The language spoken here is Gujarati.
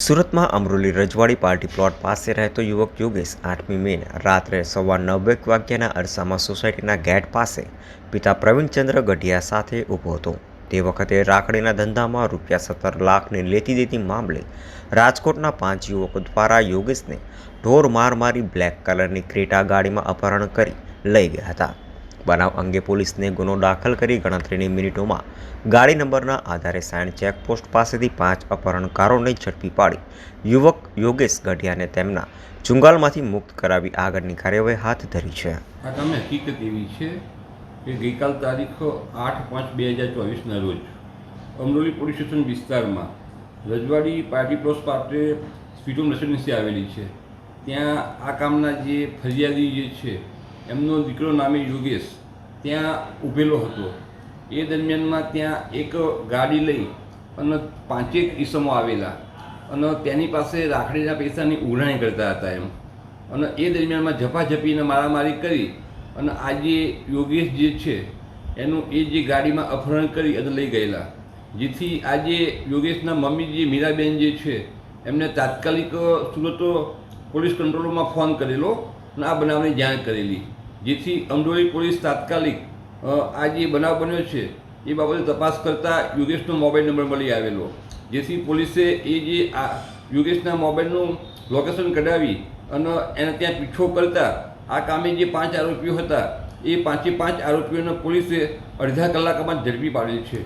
સુરતમાં અમરોલી રજવાડી પાર્ટી પ્લોટ પાસે રહેતો યુવક યોગેશ આઠમી મે રાત્રે સવા નવેક વાગ્યાના અરસામાં સોસાયટીના ગેટ પાસે પિતા પ્રવીણચંદ્ર ગઢિયા સાથે ઊભો હતો. તે વખતે રાખડીના ધંધામાં રૂપિયા સત્તર લાખની લેતી દેતી મામલે રાજકોટના પાંચ યુવકો દ્વારા યોગેશને ઢોર માર મારી બ્લેક કલરની ક્રેટા ગાડીમાં અપહરણ કરી લઈ ગયા હતા. બનાવ અંગે પોલીસને ગુનો દાખલ કરી ગણતરીની મિનિટોમાં ગાડી નંબરના આધારે સાયણ ચેકપોસ્ટ પાસેથી પાંચ અપહરણકારોને ઝડપી પાડી. યુવક યોગેશ ગઢિયાને તેમના ચુંગાલમાંથી મુક્ત કરાવી આગળની કાર્યવાહી હાથ ધરી છે. આ તમે હકીકત એવી છે કે ગઈકાલ તારીખ આઠ પાંચ બે હજાર ચોવીસના રોજ અમરોલી પોલીસ સ્ટેશન વિસ્તારમાં રજવાડી પાર્ટી પ્લોસ પાસે સ્પીડોમ રેસિડેન્સી આવેલી છે. ત્યાં આ કામના જે ફરિયાદી જે છે, એમનો દીકરો નામે યોગેશ ત્યાં ઊભેલો હતો. એ દરમિયાનમાં ત્યાં એક ગાડી લઈ અને પાંચેક ઈસમો આવેલા અને તેની પાસે રાખડીના પૈસાની ઉઘરાણી કરતા હતા એમ. અને એ દરમિયાનમાં ઝપાઝપીને મારામારી કરી અને આજે યોગેશ જે છે, એનું એ જે ગાડીમાં અપહરણ કરી અને લઈ ગયેલા. જેથી આજે યોગેશના મમ્મી જે મીરાબેન જે છે, એમને તાત્કાલિક સુરત પોલીસ કંટ્રોલમાં ફોન કરેલો અને આ બનાવની જાણ કરેલી. જેથી અમરોલી પોલીસ તાત્કાલિક આ જે બનાવ બન્યો છે, એ બાબતે તપાસ કરતાં યોગેશનો મોબાઈલ નંબર મળી આવેલો. જેથી પોલીસે એ જે આ યોગેશના મોબાઈલનું લોકેશન કઢાવી અને એને ત્યાં પીછો કરતા આ કામે જે પાંચ આરોપીઓ હતા, એ પાંચે પાંચ આરોપીઓને પોલીસે અડધા કલાકમાં ઝડપી પાડેલ છે.